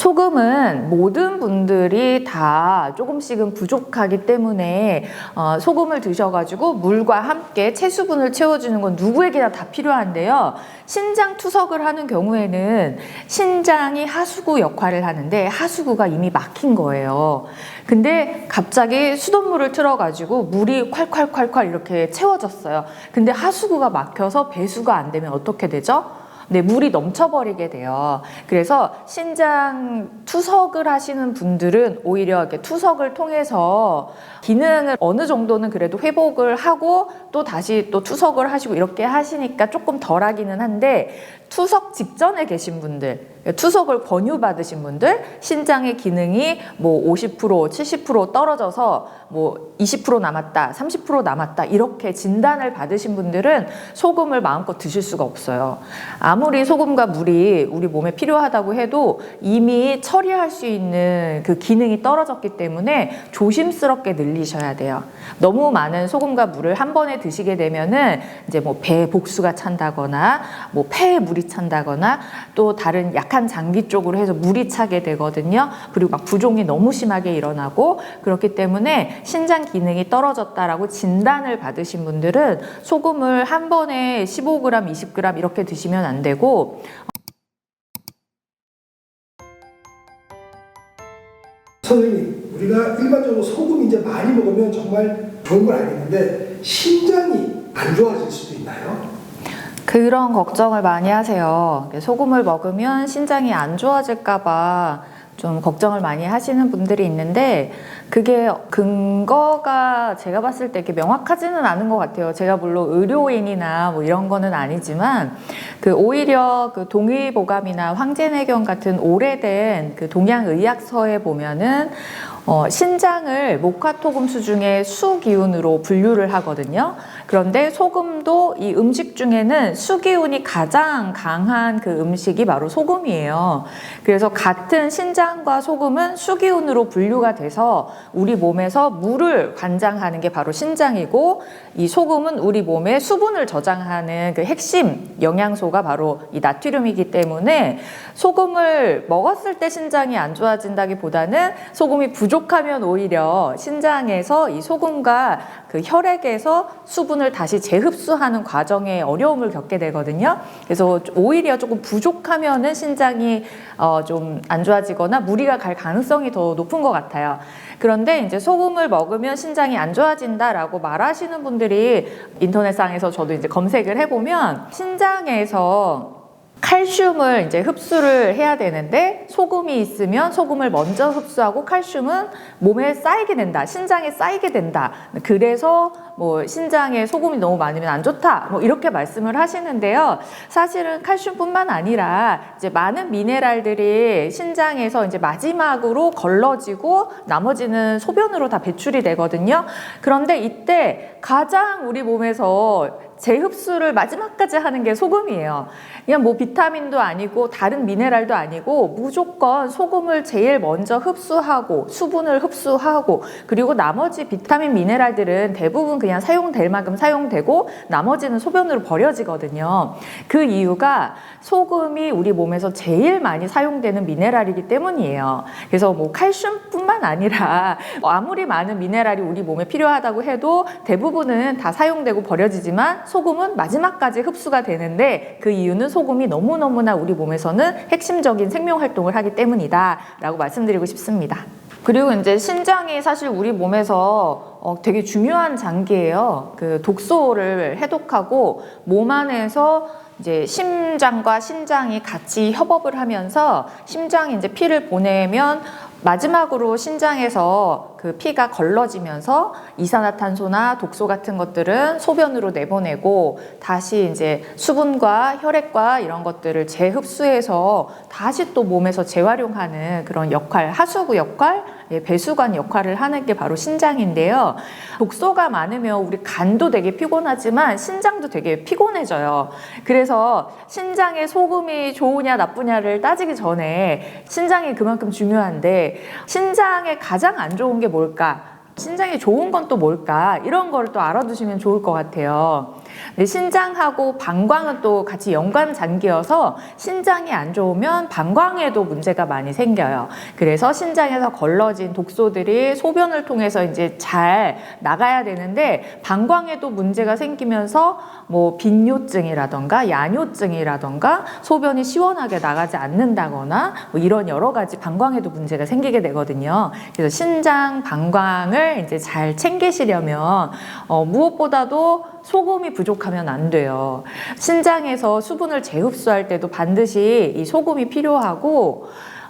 소금은 모든 분들이 다 조금씩은 부족하기 때문에 어, 소금을 드셔가지고 물과 함께 체수분을 채워주는 건 누구에게나 다 필요한데요. 신장 투석을 하는 경우에는 신장이 하수구 역할을 하는데 하수구가 이미 막힌 거예요. 근데 갑자기 수돗물을 틀어가지고 물이 콸콸콸콸 이렇게 채워졌어요. 근데 하수구가 막혀서 배수가 안 되면 어떻게 되죠? 네, 물이 넘쳐버리게 돼요. 그래서 신장 투석을 하시는 분들은 오히려 이렇게 투석을 통해서 기능을 어느 정도는 그래도 회복을 하고 또 다시 또 투석을 하시고 이렇게 하시니까 조금 덜 하기는 한데 투석 직전에 계신 분들, 투석을 권유받으신 분들, 신장의 기능이 뭐 50%, 70% 떨어져서 뭐 20% 남았다, 30% 남았다, 이렇게 진단을 받으신 분들은 소금을 마음껏 드실 수가 없어요. 아무 리 소금과 물이 우리 몸에 필요하다고 해도 이미 처리할 수 있는 그 기능이 떨어졌기 때문에 조심스럽게 늘리셔야 돼요. 너무 많은 소금과 물을 한 번에 드시게 되면은 이제 뭐배 복수가 찬다거나 뭐 폐에 물이 찬다거나 또 다른 약한 장기 쪽으로 해서 물이 차게 되거든요. 그리고 막 부종이 너무 심하게 일어나고 그렇기 때문에 신장 기능이 떨어졌다라고 진단을 받으신 분들은 소금을 한 번에 15g, 20g 이렇게 드시면 안 되고 선생님, 우리가 일반적으로 소금 이제 많이 먹으면 정말 좋은 걸 알겠는데 신장이 안 좋아질 수도 있나요? 그런 걱정을 많이 하세요. 소금을 먹으면 신장이 안 좋아질까봐 좀 걱정을 많이 하시는 분들이 있는데 그게 근거가 제가 봤을 때 이렇게 명확하지는 않은 것 같아요. 제가 물론 의료인이나 뭐 이런 거는 아니지만 그 오히려 그 동의보감이나 황제내경 같은 오래된 그 동양 의학서에 보면은 어, 신장을 목화토금 수 중에 수기운으로 분류를 하거든요. 그런데 소금도 이 음식 중에는 수기운이 가장 강한 그 음식이 바로 소금이에요. 그래서 같은 신장과 소금은 수기운으로 분류가 돼서 우리 몸에서 물을 관장하는 게 바로 신장이고 이 소금은 우리 몸에 수분을 저장하는 그 핵심 영양소가 바로 이 나트륨이기 때문에 소금을 먹었을 때 신장이 안 좋아진다기보다는 소금이 부 족하면 오히려 신장에서 이 소금과 그 혈액에서 수분을 다시 재흡수하는 과정에 어려움을 겪게 되거든요. 그래서 오히려 조금 부족하면은 신장이 어, 좀 안 좋아지거나 무리가 갈 가능성이 더 높은 것 같아요. 그런데 이제 소금을 먹으면 신장이 안 좋아진다라고 말하시는 분들이 인터넷상에서 저도 이제 검색을 해보면 신장에서 칼슘을 이제 흡수를 해야 되는데 소금이 있으면 소금을 먼저 흡수하고 칼슘은 몸에 쌓이게 된다. 신장에 쌓이게 된다. 그래서 뭐 신장에 소금이 너무 많으면 안 좋다. 뭐 이렇게 말씀을 하시는데요. 사실은 칼슘뿐만 아니라 이제 많은 미네랄들이 신장에서 이제 마지막으로 걸러지고 나머지는 소변으로 다 배출이 되거든요. 그런데 이때 가장 우리 몸에서 재흡수를 마지막까지 하는 게 소금이에요. 그냥 뭐 비타민도 아니고 다른 미네랄도 아니고 무조건 소금을 제일 먼저 흡수하고 수분을 흡수하고 그리고 나머지 비타민 미네랄들은 대부분 그냥 사용될 만큼 사용되고 나머지는 소변으로 버려지거든요. 그 이유가 소금이 우리 몸에서 제일 많이 사용되는 미네랄이기 때문이에요. 그래서 뭐 칼슘뿐만 아니라 아무리 많은 미네랄이 우리 몸에 필요하다고 해도 대부분은 다 사용되고 버려지지만 소금은 마지막까지 흡수가 되는데 그 이유는 소금이 너무너무나 우리 몸에서는 핵심적인 생명 활동을 하기 때문이다 라고 말씀드리고 싶습니다. 그리고 이제 신장이 사실 우리 몸에서 어, 되게 중요한 장기예요. 그 독소를 해독하고 몸 안에서 이제 심장과 신장이 같이 협업을 하면서 심장이 이제 피를 보내면 마지막으로 신장에서 그 피가 걸러지면서 이산화탄소나 독소 같은 것들은 소변으로 내보내고 다시 이제 수분과 혈액과 이런 것들을 재흡수해서 다시 또 몸에서 재활용하는 그런 역할, 하수구 역할, 예, 배수관 역할을 하는 게 바로 신장인데요. 독소가 많으면 우리 간도 되게 피곤하지만 신장도 되게 피곤해져요. 그래서 신장의 소금이 좋으냐 나쁘냐를 따지기 전에 신장이 그만큼 중요한데 신장에 가장 안 좋은 게 뭘까? 신장에 좋은 건 또 뭘까? 이런 걸또 알아두시면 좋을 것 같아요. 근데 신장하고 방광은 또 같이 연관 장기여서 신장이 안 좋으면 방광에도 문제가 많이 생겨요. 그래서 신장에서 걸러진 독소들이 소변을 통해서 이제 잘 나가야 되는데 방광에도 문제가 생기면서 뭐 빈뇨증이라던가 야뇨증이라던가 소변이 시원하게 나가지 않는다거나 뭐 이런 여러 가지 방광에도 문제가 생기게 되거든요. 그래서 신장 방광을 이제 잘 챙기시려면 어, 무엇보다도 소금이 부족하면 안 돼요. 신장에서 수분을 재흡수할 때도 반드시 이 소금이 필요하고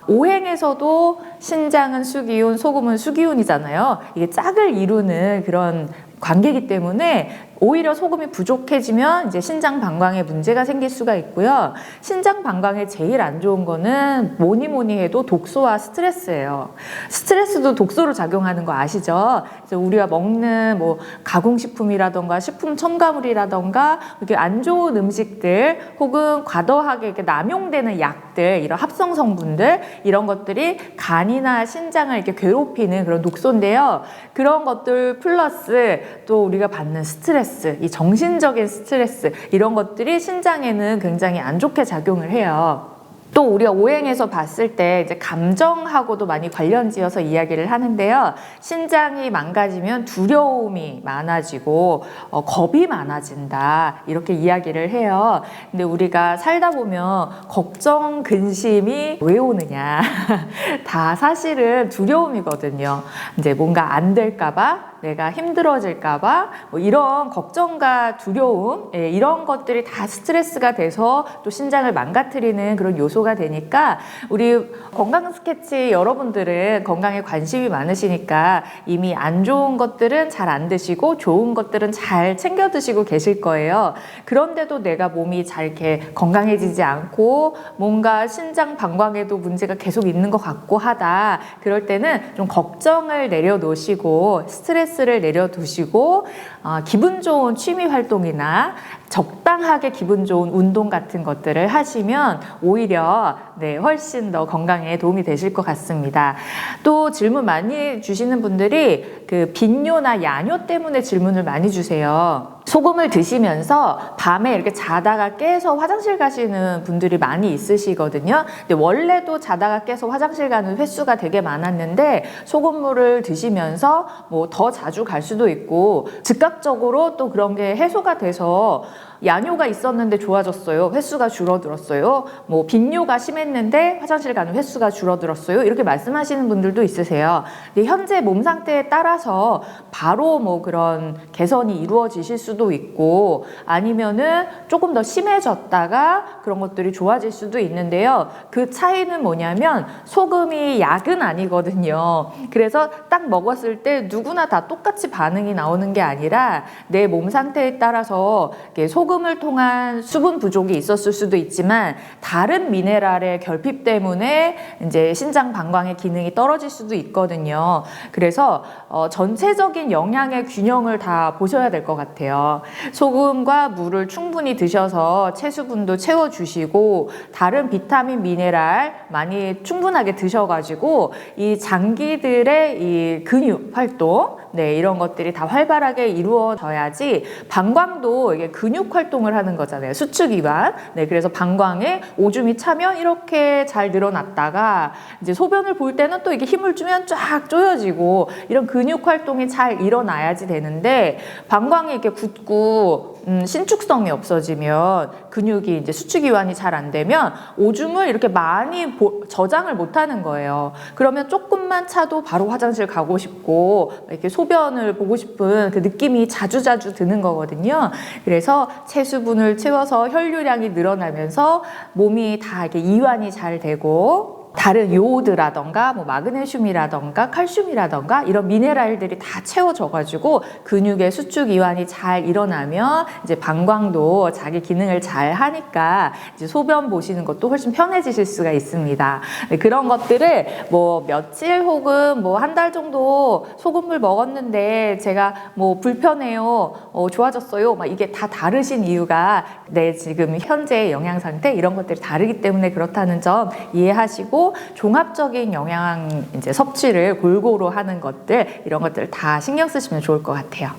오행에서도 신장은 수기운, 소금은 수기운이잖아요. 이게 짝을 이루는 그런 관계이기 때문에 오히려 소금이 부족해지면 이제 신장 방광에 문제가 생길 수가 있고요. 신장 방광에 제일 안 좋은 거는 뭐니 뭐니 해도 독소와 스트레스예요. 스트레스도 독소로 작용하는 거 아시죠? 우리가 먹는 뭐 가공식품이라던가 식품 첨가물이라던가 이렇게 안 좋은 음식들 혹은 과도하게 이렇게 남용되는 약들 이런 합성 성분들 이런 것들이 간이나 신장을 이렇게 괴롭히는 그런 독소인데요. 그런 것들 플러스 또 우리가 받는 스트레스, 이 정신적인 스트레스 이런 것들이 신장에는 굉장히 안 좋게 작용을 해요. 또 우리가 오행에서 봤을 때 이제 감정하고도 많이 관련지어서 이야기를 하는데요. 신장이 망가지면 두려움이 많아지고 어, 겁이 많아진다 이렇게 이야기를 해요. 근데 우리가 살다 보면 걱정, 근심이 왜 오느냐 다 사실은 두려움이거든요. 이제 뭔가 안 될까봐 내가 힘들어질까봐 뭐 이런 걱정과 두려움 예, 이런 것들이 다 스트레스가 돼서 또 신장을 망가뜨리는 그런 요소가 되니까 우리 건강 스케치 여러분들은 건강에 관심이 많으시니까 이미 안 좋은 것들은 잘 안 드시고 좋은 것들은 잘 챙겨 드시고 계실 거예요. 그런데도 내가 몸이 잘 이렇게 건강해지지 않고 뭔가 신장 방광에도 문제가 계속 있는 것 같고 하다. 그럴 때는 좀 걱정을 내려놓으시고 스트레스를 내려두시고 어, 기분 좋은 취미 활동이나 적당하게 기분 좋은 운동 같은 것들을 하시면 오히려 네, 훨씬 더 건강에 도움이 되실 것 같습니다. 또 질문 많이 주시는 분들이 그 빈뇨나 야뇨 때문에 질문을 많이 주세요. 소금을 드시면서 밤에 이렇게 자다가 깨서 화장실 가시는 분들이 많이 있으시거든요. 근데 원래도 자다가 깨서 화장실 가는 횟수가 되게 많았는데 소금물을 드시면서 뭐 더 자주 갈 수도 있고 즉각적으로 또 그런 게 해소가 돼서 야뇨가 있었는데 좋아졌어요. 횟수가 줄어들었어요. 뭐 빈뇨가 심했는데 화장실 가는 횟수가 줄어들었어요. 이렇게 말씀하시는 분들도 있으세요. 근데 현재 몸 상태에 따라서 바로 뭐 그런 개선이 이루어지실 수도 있고 아니면은 조금 더 심해졌다가 그런 것들이 좋아질 수도 있는데요. 그 차이는 뭐냐면 소금이 약은 아니거든요. 그래서 딱 먹었을 때 누구나 다 똑같이 반응이 나오는 게 아니라 내 몸 상태에 따라서 이렇게 소금을 통한 수분 부족이 있었을 수도 있지만 다른 미네랄의 결핍 때문에 이제 신장 방광의 기능이 떨어질 수도 있거든요. 그래서 어, 전체적인 영양의 균형을 다 보셔야 될 것 같아요. 소금과 물을 충분히 드셔서 체수분도 채워주시고 다른 비타민, 미네랄 많이 충분하게 드셔가지고 이 장기들의 이 근육 활동 네, 이런 것들이 다 활발하게 이루어져야지 방광도 이게 근육 활동 을 하는 거잖아요. 수축 이완. 네, 그래서 방광에 오줌이 차면 이렇게 잘 늘어났다가 이제 소변을 볼 때는 또 이게 힘을 주면 쫙 조여지고 이런 근육 활동이 잘 일어나야지 되는데 방광이 이렇게 굳고 음, 신축성이 없어지면 근육이 이제 수축 이완이 잘 안 되면 오줌을 이렇게 많이 보- 저장을 못 하는 거예요. 그러면 조금만 차도 바로 화장실 가고 싶고 이렇게 소변을 보고 싶은 그 느낌이 자주자주 드는 거거든요. 그래서 체수분을 채워서 혈류량이 늘어나면서 몸이 다 이렇게 이완이 잘 되고 다른 요오드라던가 뭐 마그네슘이라던가 칼슘이라던가 이런 미네랄들이 다 채워져 가지고 근육의 수축 이완이 잘 일어나면 이제 방광도 자기 기능을 잘 하니까 이제 소변 보시는 것도 훨씬 편해지실 수가 있습니다. 네, 그런 것들을 뭐 며칠 혹은 뭐 한 달 정도 소금물 먹었는데 제가 뭐 불편해요, 어, 좋아졌어요, 막 이게 다 다르신 이유가 내 지금 현재 영양 상태 이런 것들이 다르기 때문에 그렇다는 점 이해하시고 종합적인 영양 이제 섭취를 골고루 하는 것들 이런 것들 다 신경 쓰시면 좋을 것 같아요.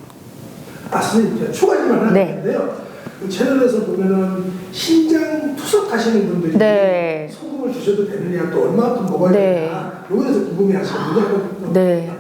아, 선생님, 제가 추가 질문 하나 네. 있는데요. 그 채널에서 보면은 신장 투석 하시는 분들이 네. 소금을 드셔도 되느냐, 또 얼마큼 먹어야 네. 되느냐, 대해서 궁금해하시거든요. 한번 네.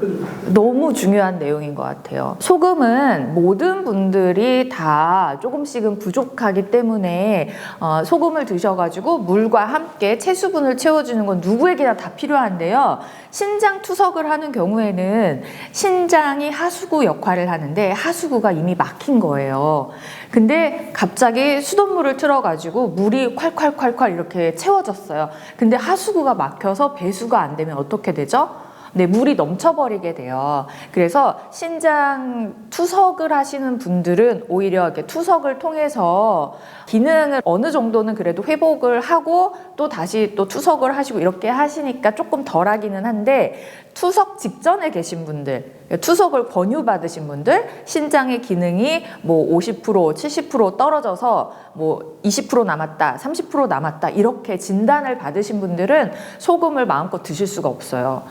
너무 중요한 내용인 것 같아요. 소금은 모든 분들이 다 조금씩은 부족하기 때문에 어, 소금을 드셔가지고 물과 함께 채수분을 채워주는 건 누구에게나 다 필요한데요. 신장 투석을 하는 경우에는 신장이 하수구 역할을 하는데 하수구가 이미 막힌 거예요. 근데 갑자기 수돗물을 틀어가지고 물이 콸콸콸콸 이렇게 채워졌어요. 근데 하수구가 막혀서 배수가 안 되면 어떻게 되죠? 네, 물이 넘쳐버리게 돼요. 그래서 신장 투석을 하시는 분들은 오히려 이렇게 투석을 통해서 기능을 어느 정도는 그래도 회복을 하고 또 다시 또 투석을 하시고 이렇게 하시니까 조금 덜 하기는 한데 투석 직전에 계신 분들, 투석을 권유받으신 분들, 신장의 기능이 뭐 50%, 70% 떨어져서 뭐 20% 남았다, 30% 남았다, 이렇게 진단을 받으신 분들은 소금을 마음껏 드실 수가 없어요.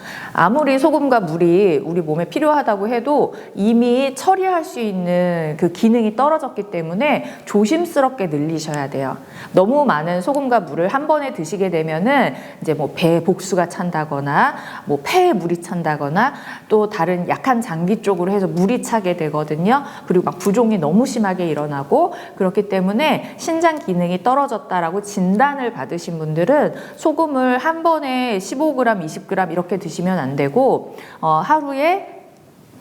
아무리 소금과 물이 우리 몸에 필요하다고 해도 이미 처리할 수 있는 그 기능이 떨어졌기 때문에 조심스럽게 늘리셔야 돼요. 너무 많은 소금과 물을 한 번에 드시게 되면은 이제 뭐배 복수가 찬다거나 뭐 폐에 물이 찬다거나 또 다른 약한 장기 쪽으로 해서 물이 차게 되거든요. 그리고 막 부종이 너무 심하게 일어나고 그렇기 때문에 신장 기능이 떨어졌다라고 진단을 받으신 분들은 소금을 한 번에 15g, 20g 이렇게 드시면 안 되고 어, 하루에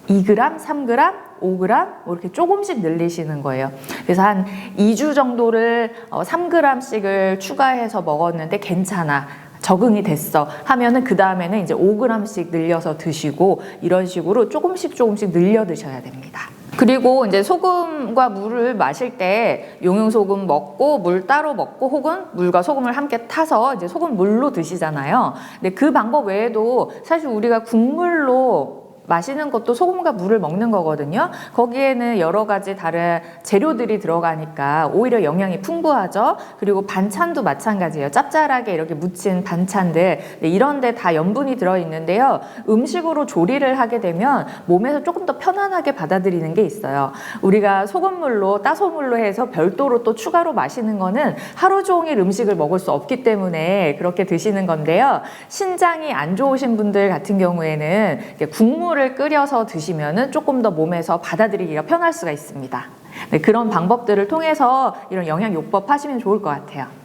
2g, 3g, 5g 뭐 이렇게 조금씩 늘리시는 거예요. 그래서 한 2주 정도를 어, 3g씩을 추가해서 먹었는데 괜찮아. 적응이 됐어 하면은 그 다음에는 이제 5g씩 늘려서 드시고 이런 식으로 조금씩 조금씩 늘려 드셔야 됩니다. 그리고 이제 소금과 물을 마실 때 용융소금 먹고 물 따로 먹고 혹은 물과 소금을 함께 타서 이제 소금 물로 드시잖아요. 근데 그 방법 외에도 사실 우리가 국물로 마시는 것도 소금과 물을 먹는 거거든요. 거기에는 여러 가지 다른 재료들이 들어가니까 오히려 영양이 풍부하죠. 그리고 반찬도 마찬가지예요. 짭짤하게 이렇게 무친 반찬들 네, 이런 데 다 염분이 들어 있는데요. 음식으로 조리를 하게 되면 몸에서 조금 더 편안하게 받아들이는 게 있어요. 우리가 소금물로 따소물로 해서 별도로 또 추가로 마시는 거는 하루 종일 음식을 먹을 수 없기 때문에 그렇게 드시는 건데요. 신장이 안 좋으신 분들 같은 경우에는 이렇게 국물을 끓여서 드시면은 조금 더 몸에서 받아들이기가 편할 수가 있습니다. 네, 그런 방법들을 통해서 이런 영양요법 하시면 좋을 것 같아요.